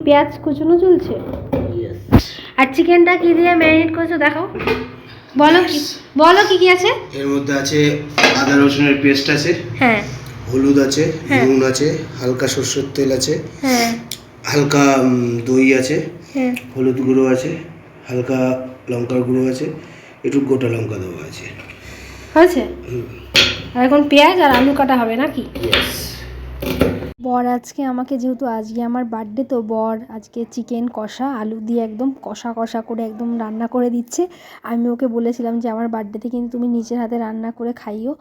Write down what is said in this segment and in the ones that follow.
পেঁয়াজ কুচনো চলছে? আর চিকেনটা কি দিয়ে ম্যারিনেট করেছ দেখো বলো কি বলো কি কি আছে? এর মধ্যে আছে আদা রসুনের পেস্ট আছে হ্যাঁ। হলুদ আছে হ্যাঁ। নুন আছে হালকা সর্ষের তেল আছে হ্যাঁ। হালকা দই আছে হ্যাঁ। হলুদ গুঁড়ো আছে হালকা লঙ্কার গুঁড়ো আছে একটু গোটা লঙ্কা দেওয়া আছে। হয়েছে? আর এখন পেঁয়াজ আর আলু কাটা হবে নাকি? বর আজকে আমাকে যেহেতু আজকে আমার বার্থডে তো বর আজকে চিকেন কষা, আলু দিয়ে একদম কষা কষা করে একদম রান্না করে দিচ্ছে। আমি ওকে বলেছিলাম যে, আমার বার্থডেতে কিন্তু তুমি নিজের হাতে রান্না করে খাইও।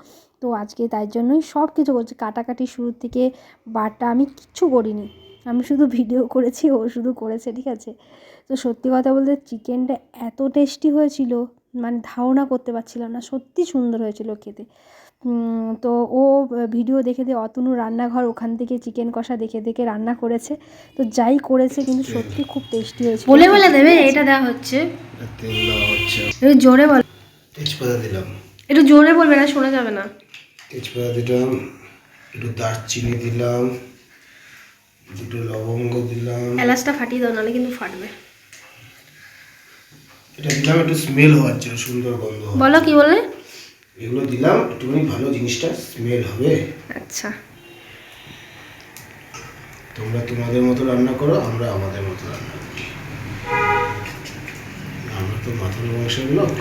তো আজকে তাই জন্যই সব কিছু করছে। কাটাকাটি শুরু থেকে বাটা আমি কিচ্ছু করিনি। আমি শুধু ভিডিও করেছি, ও শুধু করেছে, ঠিক আছে? তো সত্যি কথা বলতে চিকেনটা এত টেস্টি হয়েছিল। মানে ধারণা করতে পারছিলাম না। সত্যি সুন্দর হয়েছিল খেতে। তো ও ভিডিও দেখে দিয়ে অতনু রান্নাঘর ওখান থেকে চিকেন কষা দেখে দেখে রান্না করেছে। তো যাই করেছে কিন্তু সত্যি খুব টেস্টি হয়েছে বলে বলে দেবে এটা দেওয়া হচ্ছে। দেওয়া হচ্ছে। একটু জোরে বল। তেজপাতা দিলাম। একটু জোরে বলবে না শোনা যাবে না। তেজপাতা দিলাম একটু দারচিনি দিলাম দুটো লবঙ্গ দিলাম। এলাচটা ফাটিয়ে দাও নাহলে কিন্তু ফাটবে। এটা দিলাম একটু স্মেল হওয়ার জন্য সুন্দর গন্ধ বলো কি বললে? এগুলো দিলাম একটুখানি ভালো জিনিসটা স্মেল হবে। আচ্ছা। তোমরা তোমাদের মতো রান্না করো আমরা আমাদের মতো রান্না করি। আমরা তো মাথার বংশের লোক।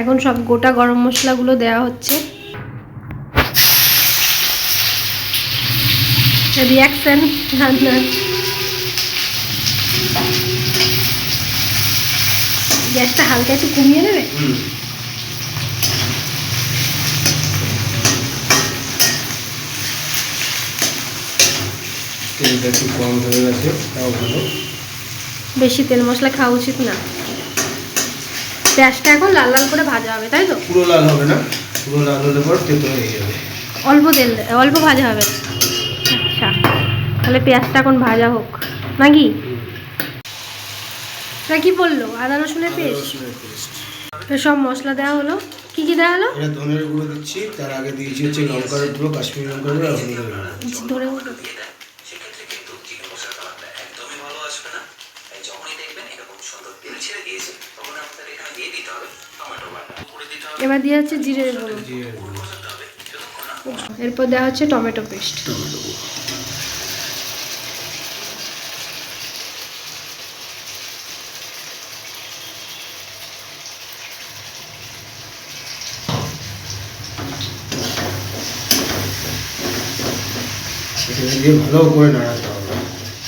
এখন সব গোটা গরম মশলাগুলো দেওয়া হচ্ছে। রিয়াকশন রান্নার। গ্যাসটা হালকা একটু কমিয়ে নেবে? তেলটা একটু কম ধরে গেছে তাও ভালো। বেশি তেল মশলা খাওয়া উচিত না। পেঁয়াজটা এখন লাল লাল করে ভাজা হবে তাই তো? পুরো লাল হবে না? পুরো লাল হলে পর তেতো হয়ে যাবে। অল্প তেল অল্প ভাজা হবে। আচ্ছা তাহলে পেঁয়াজটা এখন ভাজা হোক। নাকি তা কি বলল? আদা রসুনের পেস্ট সব মশলা দেওয়া হলো। কি কি দেওয়া হলো? এটা ধনের গুঁড়ো দিচ্ছি তার আগে দিয়েছি হচ্ছে লঙ্কার গুঁড়ো কাশ্মীরি লঙ্কার গুঁড়ো আর হলুদের গুঁড়ো। ধরে। এবার দিয়ে হচ্ছে জিরের গুঁড়ো। গুঁড়ো। এরপর দেওয়া হচ্ছে টমেটো পেস্ট। টমেটো দিয়ে ভালো করে নাড়াতে হবে।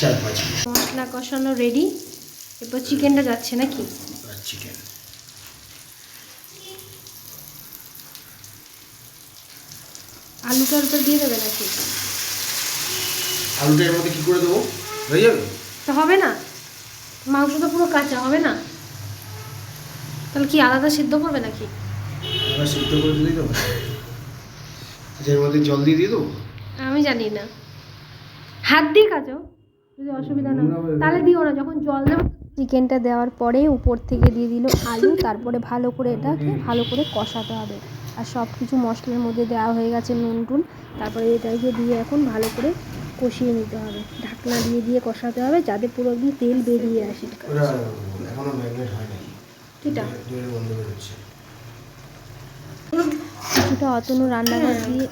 চার পাঁচ মিনিট। মশলা কষানো রেডি এরপর চিকেনটা যাচ্ছে নাকি? আর চিকেন আলুটা আলুটা দিয়ে দেবে নাকি? আলুটা এর মধ্যে কি করে দেবো? হয়ে যাবে? তো হবে না। মাংস তো পুরো কাঁচা হবে না? তাহলে কি আলাদা সিদ্ধ করবে নাকি? আবার সিদ্ধ করে দিলেই তো আচ্ছা, এর মধ্যে জল দিয়ে দিয়ে দেবো? আমি জানি না। হাত দিয়ে কাজো যদি অসুবিধা না হয়। তাহলে দিও না যখন জল দেবো চিকেনটা দেওয়ার পরে উপর থেকে দিয়ে দিল আলু তারপরে ভালো করে এটাকে ভালো করে কষাতে হবে। আর সব কিছু মশলার মধ্যে দেওয়া হয়ে গেছে নুন টুন তারপরে এটাকে দিয়ে এখন ভালো করে কষিয়ে নিতে হবে। ঢাকনা দিয়ে দিয়ে কষাতে হবে যাতে পুরো একদম তেল বেরিয়ে আসে। ওটা এখনও ম্যাগনেট হয় নাই কিটা দইয়ের গন্ধ বেরোচ্ছে কিছুটা অতনু রান্নাঘর দিয়ে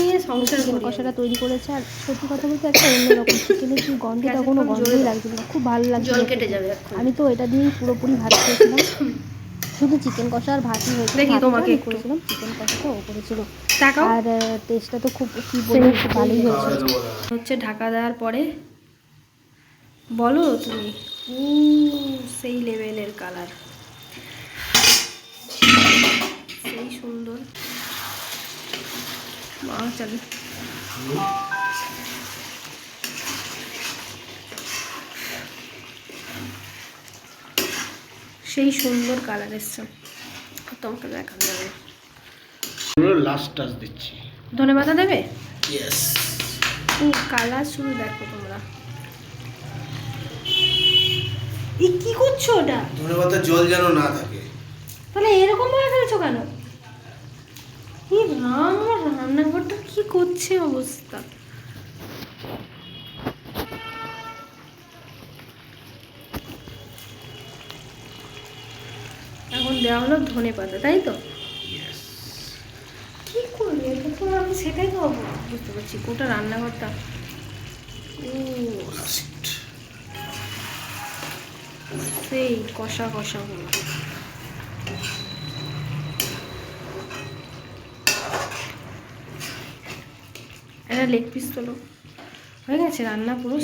নিয়ে সংসার চিকেন কষাটা তৈরি করেছে। আর সত্যি কথা বলতে একটা অন্যরকম চিকেনের কি গন্ধটা কোনো গন্ধই লাগছিল না। খুব ভালো লাগছিল জল কেটে যাবে আমি তো এটা দিয়েই পুরোপুরি ভাত খেয়েছিলাম। শুধু চিকেন কষা আর ভাতই হয়েছিল দেখি তোমাকে করেছিলাম চিকেন কষাটা ও করেছিল। আর টেস্টটা তো খুব কি বলব খুব ভালোই হয়েছে। না। হচ্ছে ঢাকা দেওয়ার পরে বলো তুমি? সেই লেভেলের কালার সেই সুন্দর মা চালু সেই সুন্দর কালার এসছে। তোমাকে দেখানো যাবে। লাস্ট টাচ দিচ্ছি। ধনে পাতা দেবে? ইয়েস কালার শুধু দেখো তোমরা। এই কি করছ ওটা? ধনে জল যেন না থাকে। তাহলে এরকম ভাবে ফেলছো কেন? রাম রান্নাঘরটা কি করছে অবস্থা? এখন দেওয়া হলো ধনে পাতা তাই তো? কি করবে? এটা তো আমি সেটাই তো বুঝতে পারছি গোটা রান্নাঘরটা? সেই কষা কষা হলো। একটা লেগ পিস তোলো। হয়ে গেছে রান্না পুরো?